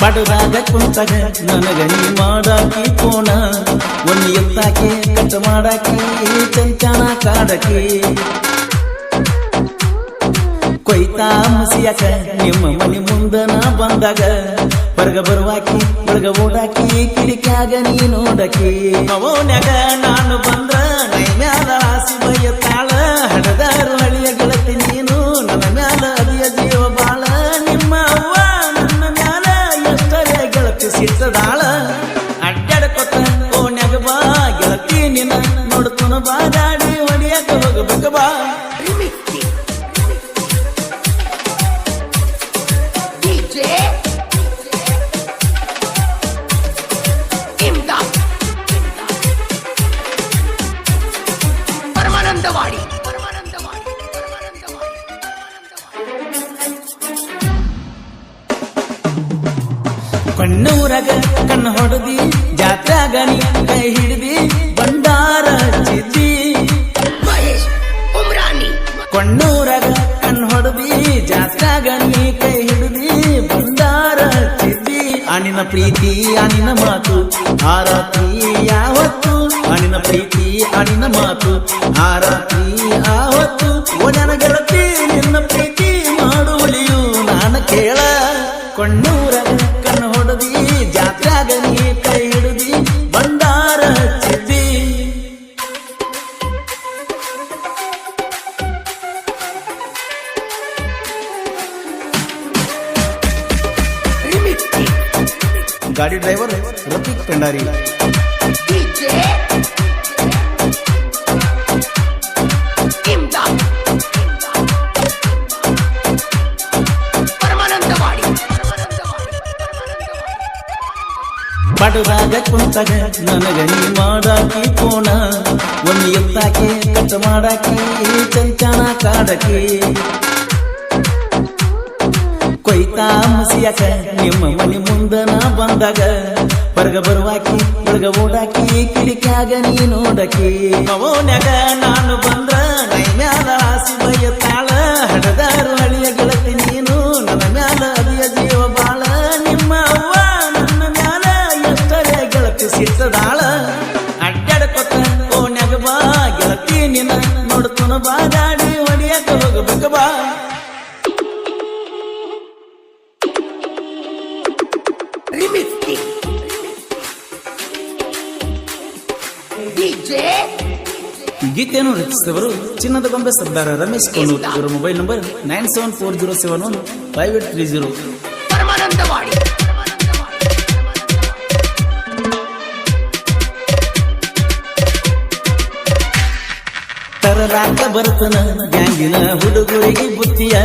ಪಡದಾಗ ಕುಂತಾಗ ನನಗ ನೀ ಮಾಡಾಕಿ ಕೋಣ. ಒಂದು ಎತ್ತಾಕೆ, ಕಟ್ ಮಾಡಾಕಿ, ಚಂಚನ ಕಾಡಕಿ. ಕೊಯ್ತಾ ಮಸಿಯಾಕ, ನಿಮ್ಮ ಮನೆ ಮುಂದನ ಬಂದಾಗ. ಬರ್ಗ ಬರುವಾಕಿ ಬರ್ಗ ಓಡಾಕಿ ಕಿರಿಕಾಗ ನೀ ನೋಡಕಿ. ಅವನ್ಯಾಗ ನಾನು ಬಂದ್ರ ಕಣ್ಣೂರಗ ಕಣ್ಣು ಹೊಡೆದಿ ಜಾತ್ರಾಗ ನೀ ಕೈ ಹಿಡಿದಿ ಬಂಡಾರ ಚಿದ್ದಿ ಕಣ್ಣೂರಗ ಕಣ್ಣು ಹೊಡೆದಿ ಜಾತ್ರಾಗ ನೀ ಕೈ ಹಿಡಿದಿ ಬಂಡಾರ ಚಿದ್ದಿ ಅನಿನ ಪ್ರೀತಿ ಅನಿನ ಮಾತು ಆರಾತ್ರಿ ಯಾವತ್ತು? ಅನಿನ ಪ್ರೀತಿ ಅನಿನ ಮಾತು ಆರಾತ್ರಿ ಯಾವತ್ತು? ಓ ಗಾಡಿ ಡ್ರೈವರ್ ರಫೀಕ್ ಪೆಂಡಾರಿ ಪಡದಾಗ ಕುಂತಾಗ ನನಗ ನೀ ಮಾಡಾಕಿ ಕೋಣ ಒಂದು ಎತ್ತಾಕಿ, ಕಟ್ ಮಾಡಾಕಿ, ಚಂಚನ ಕಾಡಕಿ. ಕೊಯ್ತಾ ಮುಸಿಯಕ. ನಿಮ್ಮ ಮನೆ ಮುಂದನ ಬಂದಾಗ ಬರ್ಗ ಬರುವಾಕಿ ಬರ್ಗ ಓಡಾಕಿ ಕಿಡಿಕಾಗ ನೀ ನೋಡಕಿ. ಅವನ್ಯಾಗ ನಾನು ಬಂದ್ರ ನೈ ಮ್ಯಾಲ ಆಸಿ ತಾಳ, ಹಡದಾರು ಹಳಿಯ ಗೆಳತಿ ನೀನು, ನನ್ನ ಮ್ಯಾಲ ಅದಿಯ ಜೀವ ಬಾಳ. ನಿಮ್ಮ ಅವ್ವ ನನ್ನ ಮ್ಯಾಲ ಎಷ್ಟರೇ ಗೆಳತಿ ಸಿಟ್ಟದಾಳ ಅಡ್ಡಾಡ್ಕೊತ ಓನ್ಯಾಗ ಬಾ, ಗೆಳತಿ ನಿನ್ನ ನೋಡ್ತನ ಬಾ ಗೀತೆಯನ್ನು ರಚಿಸಿದವರು ಚಿನ್ನದ ಗೊಂಬೆ ಸರ್ದಾರ ರಮೇಶ್ ಕೋನೂರ್. ಇವರ mobile number nine seven four zero seven one five eight three zero ತರಲಾಕ ಬರ್ತನ ಗ್ಯಾಂಗಿನ ಹುಡುಗರಿಗೆ ಬುತ್ತಿಯ.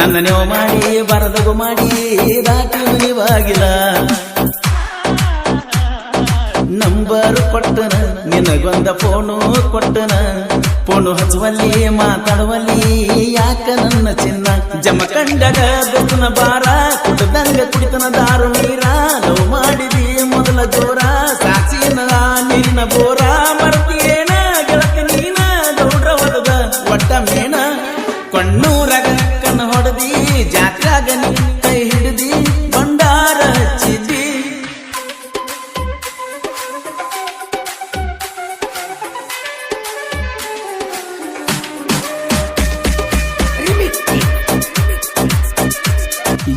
ನನ್ನ ನೀವು ಮಾಡಿ ಬರದಗು ಮಾಡಿ ರಾಕಿ ನೀವಾಗಿಲ್ಲ. ನಂಬರ್ ಕೊಟ್ಟನ, ನಿನಗೊಂದ ಫೋನು ಕೊಟ್ಟನ. ಫೋನು ಹಚ್ಚುವಲ್ಲಿ, ಮಾತಾಡುವಲ್ಲಿ, ಯಾಕ ನನ್ನ ಚಿನ್ನ? ಜಮ ಕಂಡದ ಬಾರ ಕುಡ್ದಂಗ ಕುಡಿತನ ದಾರು ನೀರ ಲವ್ ಮಾಡಿದಿ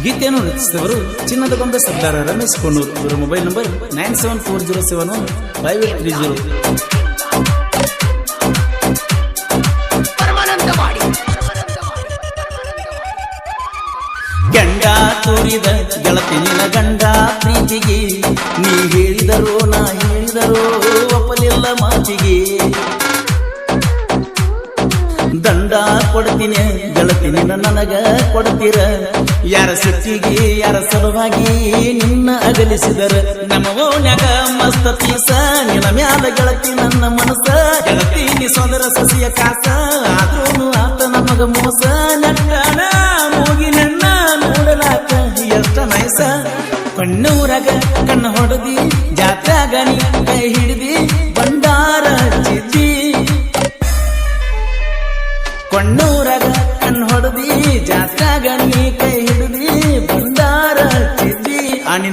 ಗೀತೆಯನ್ನು ರಚಿಸಿದವರು ಚಿನ್ನದ ಗೊಂಬೆ ಸರ್ದಾರ ರಮೇಶ್ ಕೊಂಡೂರ್ ಇವರ mobile number nine seven four zero seven one five eight three zero. ಗಂಡ ತೋರಿದ ಗೆಳತಿ ನಿನ ಗಂಡ ಪ್ರೀತಿಗೆ ನೀ ಹೇಳಿದರೋ ನಾ ಹೇಳಿದರೋ ಒಪ್ಪಲಿಲ್ಲ ಕೊಡ್ತೀನಿ, ಗೆಳತಿ ನಿನ್ನ ನನಗ ಕೊಡ್ತೀರ? ಯಾರ ಸಿಟ್ಟಿಗೆ ಯಾರ ಸಲುವಾಗಿ ನಿನ್ನ ಅಗಲಿಸಿದರ? ನಮ್ಮ ಓಣ್ಯಾಗ ಮಸ್ತ ಪೀಸ, ನಿನ್ನ ಮ್ಯಾಲ ಗೆಳತಿ ನನ್ನ ಮನಸ್ಸ. ಗೆಳತಿ, ನೀ ಸೋದರ ಸಸಿಯ ಕಾಸ ಆದ್ರೂ ಆತ ನಮಗ ಮೋಸ. ನಟ್ಟನ ಮೂಗಿ ನನ್ನ ನೋಡಲಾಕ ಎಷ್ಟ ನೈಸ ಕಣ್ಣೂರಾಗ ಕಣ್ಣು ಹೊಡೆದಿ, ಜಾತ್ರಾಗ ನೀ ಕೈ ಹಿಡಿದಿ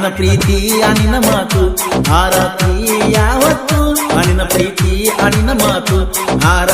ಪ್ರೀತಿ ಅನಿನ ಮಾತು ಆ ಯಾವತ್ತು? ಅನಿನ ಪ್ರೀತಿ ಅನಿನ ಮಾತು ಆ